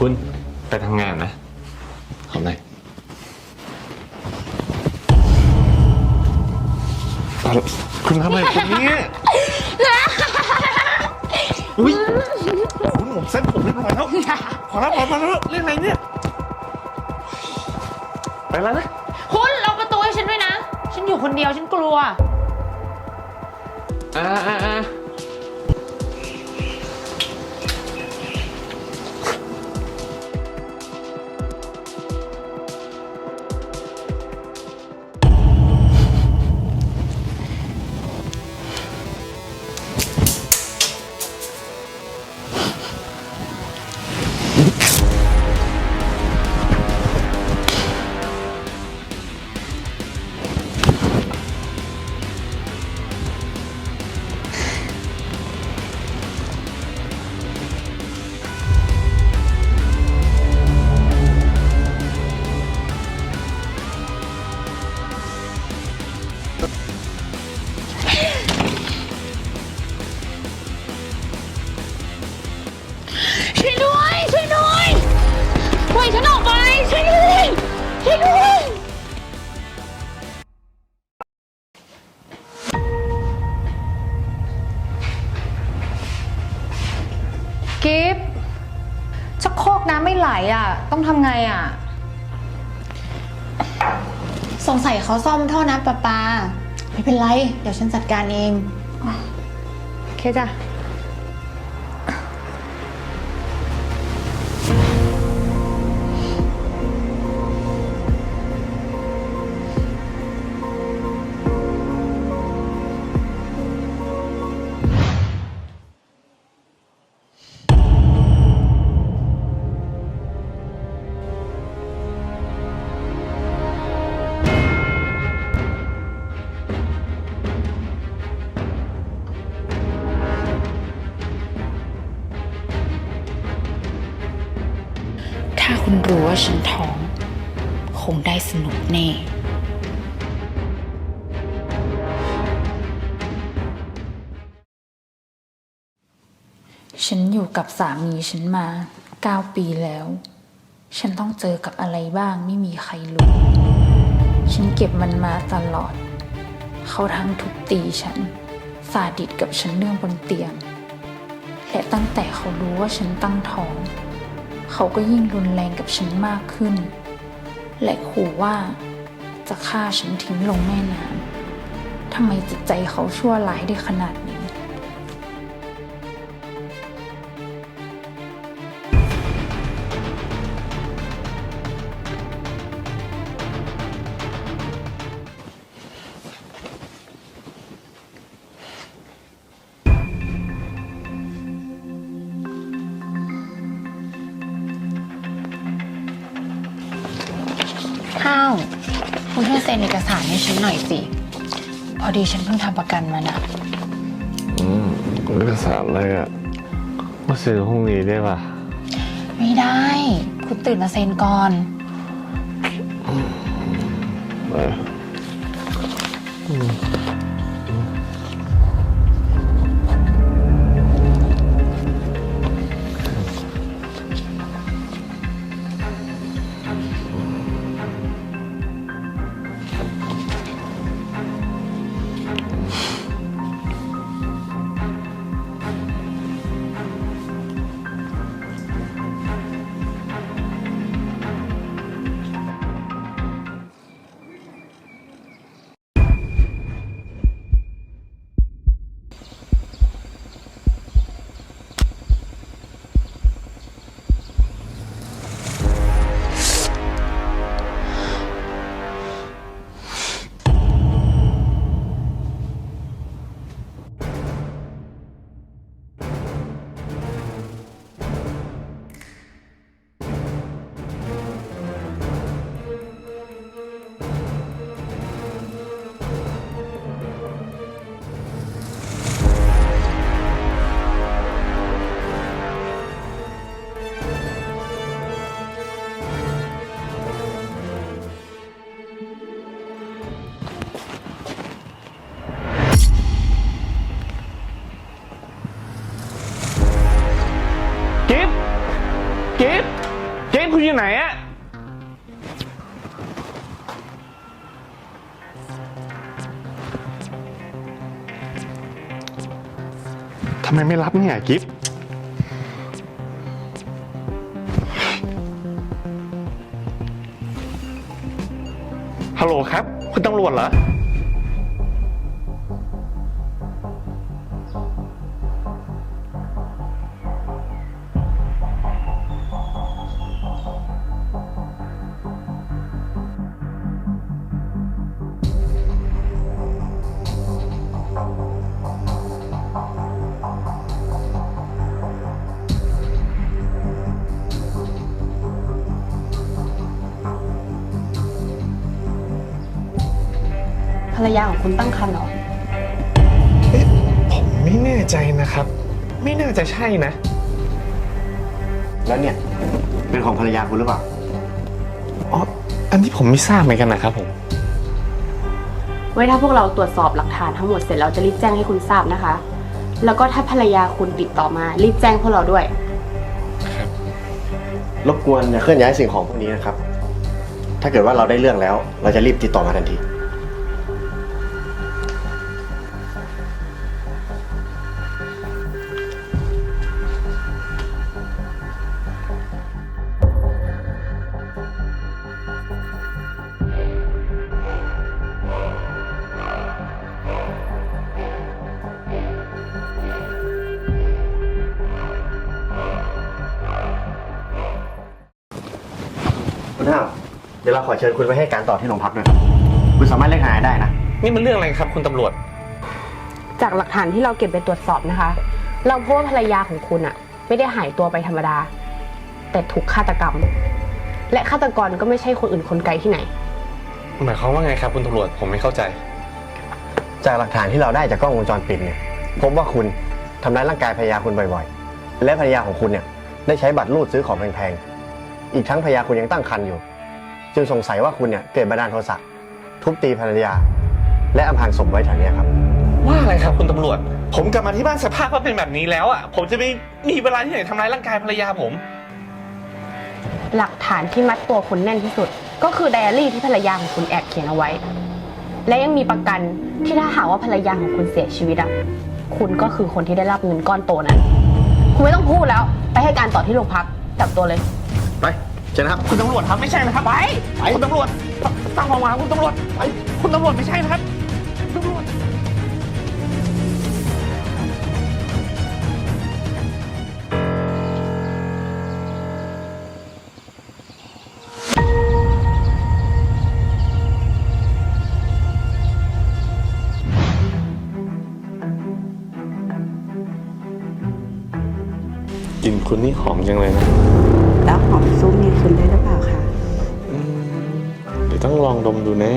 คุณไปทำงานนะขอบหน่อยเอาละคุณทำอะไรคุณเนี่ยอุ้ยคุณผมเส้นผมเรียบร้อยแล้วขอรับขอรับแล้วเรื่องอะไรเนี่ย ไปแล้วนะ คุณล็อกประตูให้ฉันด้วยนะ ฉันอยู่คนเดียวฉันกลัว อ่าอ่าอ่า กิฟต์ชักโครกน้ำไม่ไหลอะ ต้องทำไงอะ สงสัยเขาซ่อมท่อน้ำประปา ไม่เป็นไร เดี๋ยวฉันจัดการเอง โอเคจ้ะ ฉันท้อง คงได้สนุกแน่ฉันอยู่กับสามีฉันมาเก้าปีแล้ว ฉันต้องเจอกับอะไรบ้างไม่มีใครรู้ ฉันเก็บมันมาตลอด เขาทั้งทุบตีฉัน สาดิตกับฉันเรื่องบนเตียง และตั้งแต่เขารู้ว่าฉันตั้งท้อง เขาก็ยิ่งรุนแรงกับฉันมากขึ้น และขู่ว่า จะฆ่าฉันทิ้งลงแม่น้ำทำไมจิตใจเขาชั่วร้ายได้ขนาดนี้ ข้าว คุณช่วยเซ็นเอกสารให้ฉันหน่อยสิ พอดีฉันเพิ่งทำประกันมานะอืมเอกสารอะไรอะมาซื้อพรุ่งนี้ได้ป่ะไม่ได้ คุณตื่นมาเซ็นก่อน เออ กิฟต์กิฟคุณอยู่ไหนอะทำไมไม่รับเนี่ยกิฟฮัลโหลครับ คุณตำรวจเหรอ ภรรยาของคุณตั้งครรภ์เหรอผมไม่แน่ใจนะครับ ไม่น่าจะใช่นะ แล้วเนี่ย เป็นของภรรยาคุณหรือเปล่า อ๋อ อันที่ผมไม่ทราบเหมือนกันนะครับผม ไว้ถ้าพวกเราตรวจสอบหลักฐานทั้งหมดเสร็จเราจะรีบแจ้งให้คุณทราบนะคะ แล้วก็ถ้าภรรยาคุณติดต่อมา รีบแจ้งพวกเราด้วย รบกวนอย่าเคลื่อนย้ายสิ่งของพวกนี้นะครับ ถ้าเกิดว่าเราได้เรื่องแล้ว เราจะรีบติดต่อมาทันที คุณห้าวเดี๋ยวเราขอเชิญคุณไปให้การต่อที่โรงพักด้วยครับคุณสามารถเรียกหายได้นะ นี่มันเรื่องอะไรครับคุณตำรวจ จากหลักฐานที่เราเก็บไปตรวจสอบนะคะ เราพบว่าภรรยาของคุณอะไม่ได้หายตัวไปธรรมดา แต่ถูกฆาตกรรม และฆาตกรก็ไม่ใช่คนอื่นคนไกลที่ไหน หมายความว่าไงครับคุณตำรวจผมไม่เข้าใจ จากหลักฐานที่เราได้จากกล้องวงจรปิดเนี่ยพบว่าคุณทำร้ายร่างกายภรรยาคุณบ่อยๆ และภรรยาของคุณเนี่ยได้ใช้บัตรรูดซื้อของแพงๆ อีกทั้งภรรยาคุณยังตั้งครรภ์อยู่ จึงสงสัยว่าคุณเนี่ยเกิดบันดาลโทสะทุบตีภรรยา และอำพรางศพไว้แถวเนี้ยครับ ว่าอะไรครับคุณตำรวจ ผมกลับมาที่บ้านสภาพว่าเป็นแบบนี้แล้วอะผมจะไม่มีเวลาที่ไหนทำร้ายร่างกายภรรยาผม หลักฐานที่มัดตัวคุณแน่นที่สุด ก็คือไดอารี่ที่ภรรยาของคุณแอบเขียนเอาไว้ และยังมีประกันที่ถ้าหากว่าภรรยาของคุณเสียชีวิตอะคุณก็คือคนที่ได้รับเงินก้อนโตนั้น คุณไม่ต้องพูดแล้ว ไปให้การต่อที่โรงพักจับตัวเลย ไปเชิญครับ คุณตำรวจครับไม่ใช่นะครับไปไปคุณตำรวจตั้งวางวางคุณตำรวจไปคุณตำรวจไม่ใช่นะครับคุณตำรวจกลิ่นคุณนี่หอมจังเลยนะ แล้วหอมซุ้มมีคุณด้หรือเปล่าคะ เดี๋ยวต้องลองดมดูแน่